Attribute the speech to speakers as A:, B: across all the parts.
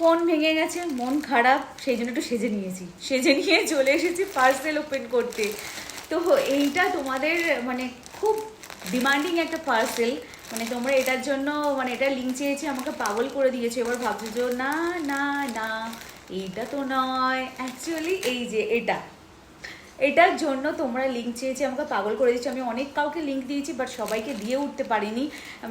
A: Phone ভেঙে গেছে, মন খারাপ, সেই জন্য একটু সেজে নিয়েছি। সেজে নিয়ে চলে এসেছি পার্সেল ওপেন করতে। তো এইটা তোমাদের মানে খুব ডিমান্ডিং একটা পার্সেল মানে তোমরা এটার জন্য মানে এটা লিঙ্ক চেয়েছি, আমাকে পাগল করে দিয়েছে। এবার ভাবছ যে, না না না, এইটা তো নয়। অ্যাকচুয়ালি এই যে এটা। এটার জন্য তোমরা লিঙ্ক চেয়েছি, আমাকে পাগল করে দিচ্ছি আমি অনেক কাউকে লিঙ্ক দিয়েছি বাট সবাইকে দিয়ে উঠতে পারিনি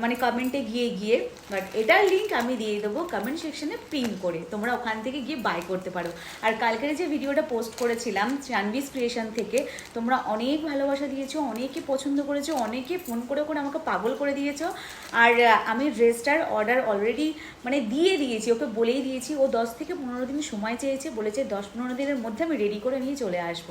A: মানে কমেন্টে গিয়ে গিয়ে। বাট এটার লিঙ্ক আমি দিয়ে দেবো কমেন্ট সেকশনে পিন করে। তোমরা ওখান থেকে গিয়ে বাই করতে পারো। আর কালকের যে ভিডিওটা পোস্ট করেছিলাম চানভিস ক্রিয়েশন থেকে, তোমরা অনেক ভালোবাসা দিয়েছ, অনেকে পছন্দ করেছ, অনেকে ফোন করে করে আমাকে পাগল করে দিয়েছ। আর আমি ড্রেসটার অর্ডার অলরেডি মানে দিয়ে দিয়েছি, ওকে বলেই দিয়েছি। ও দশ থেকে পনেরো দিন সময় চেয়েছে, বলেছে দশ পনেরো দিনের মধ্যে আমি রেডি করে নিয়ে চলে আসব।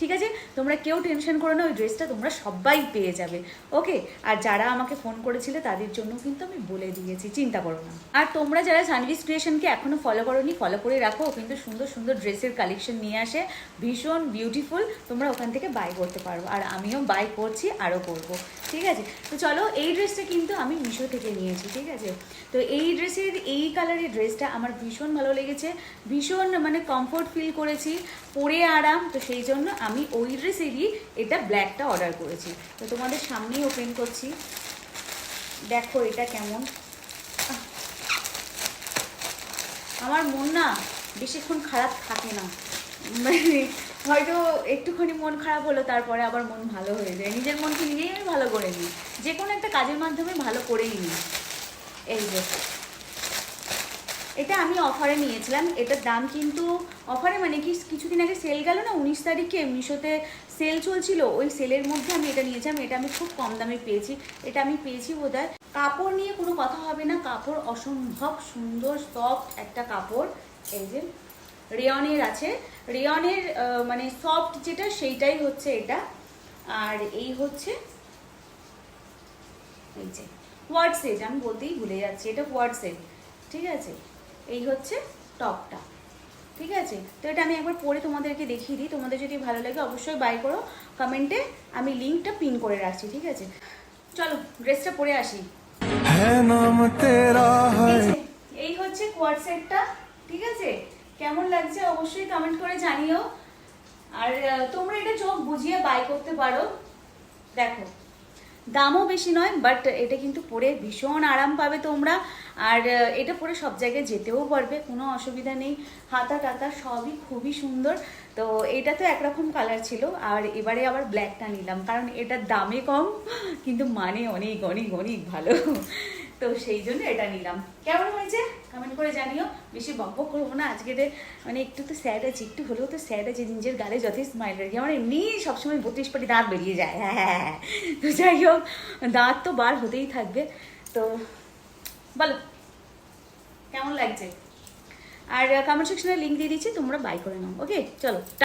A: ঠিক আছে? তোমরা কেউ টেনশন করো না, ওই ড্রেসটা তোমরা সবাই পেয়ে যাবে ওকে আর যারা আমাকে ফোন করেছিলে, তাদের জন্য কিন্তু আমি বলে দিয়েছি, চিন্তা করো না। আর তোমরা যারা সানভিস ক্রিয়েশনকে এখনও ফলো করোনি ফলো করে রাখো, ও কিন্তু সুন্দর সুন্দর ড্রেসের কালেকশন নিয়ে আসে, ভীষণ বিউটিফুল তোমরা ওখান থেকে বাই করতে পারো। আর আমিও বাই করছি, আরও করব, ঠিক আছে? তো চলো, এই ড্রেসটা কিন্তু আমি মিশো থেকে নিয়েছি, ঠিক আছে? তো এই ড্রেসের এই কালারের ড্রেসটা আমার ভীষণ ভালো লেগেছে, ভীষণ মানে কমফোর্ট ফিল করেছি, পরে আরাম, তো সেই জন্য আমি ওই ড্রেসেরই এটা ব্ল্যাকটা অর্ডার করেছি। তো তোমাদের সামনেই ওপেন করছি। দেখো এটা কেমন। আমার মন না বেশিক্ষণ খারাপ থাকে না। মানে হয়তো একটুখানি মন খারাপ হলো, তারপরে আবার মন ভালো হয়ে যায়। নিজের মনকে নিজেই আমি ভালো করে নিই। যে কোনো একটা কাজের মাধ্যমে ভালো করেই নিই। এই যে। এটা আমি অফারে নিয়েছিলাম। এটার দাম কিন্তু অফারে মানে কি, কিছুদিন আগে সেল গেল না, উনিশ তারিখে মিশোতে সেল চলছিল, ওই সেলের মধ্যে আমি এটা নিয়েছিলাম, এটা আমি খুব কম দামে পেয়েছি, এটা আমি পেয়েছি বোধ কাপড় নিয়ে কোনো কথা হবে না, কাপড় অসম্ভব সুন্দর সফট একটা কাপড়, এই যে রেয়নের আছে। রেয়নের মানে সফট যেটা, সেইটাই হচ্ছে এটা। আর এই হচ্ছে এই যে হোয়াট সেট আমি বলতেই ভুলে যাচ্ছি, এটা হোয়াট সেট ঠিক আছে? এই হচ্ছে টপটা। ঠিক আছে? তো এটা আমি একবার পরে তোমাদেরকে দেখিয়ে দিই। তোমাদের যদি ভালো লাগে অবশ্যই বাই করো। কমেন্টে আমি লিঙ্কটা পিন করে রাখছি ঠিক আছে? চলো ড্রেসটা পরে আসি। এই হচ্ছে কোয়াড সেটটা ঠিক আছে? কেমন লাগছে অবশ্যই কমেন্ট করে জানিও। আর তোমরা এটা চোখ বুঝিয়ে বাই করতে পারো। দেখো। দামও বেশি নয় বাট এটা কিন্তু পরে ভীষণ আরাম পাবে তোমরা। আর এটা পরে সব জায়গায় যেতেও পারবে, কোনো অসুবিধা নেই। হাতা টাতা সবই খুবই সুন্দর। তো এটা তো একরকম কালার ছিল, আর এবারে আবার ব্ল্যাকটা নিলাম, কারণ এটার দামে কম, কিন্তু মানে অনেক অনেক অনেক ভালো। তো সেই জন্য এটা নিলাম। কেমন হয়েছে? কমেন্ট করে জানিও। বেশি বক বক করব না আজকে মানে একটু তো স্যাড আছে, একটু হলেও তো স্যাড আছে, নিজের গালে যতই স্মাইল রাখি আমার এমনি সবসময় বত্রিশ পাটি দাঁত বেরিয়ে যায় হ্যাঁ হ্যাঁ হ্যাঁ তো যাই হোক, দাঁত তো বার হতেই থাকবে। তো বলো, কেমন লাগছে? আর কমেন্ট সেকশনে লিঙ্ক দিয়ে দিচ্ছি, তোমরা বাই করে নাও ওকে চলো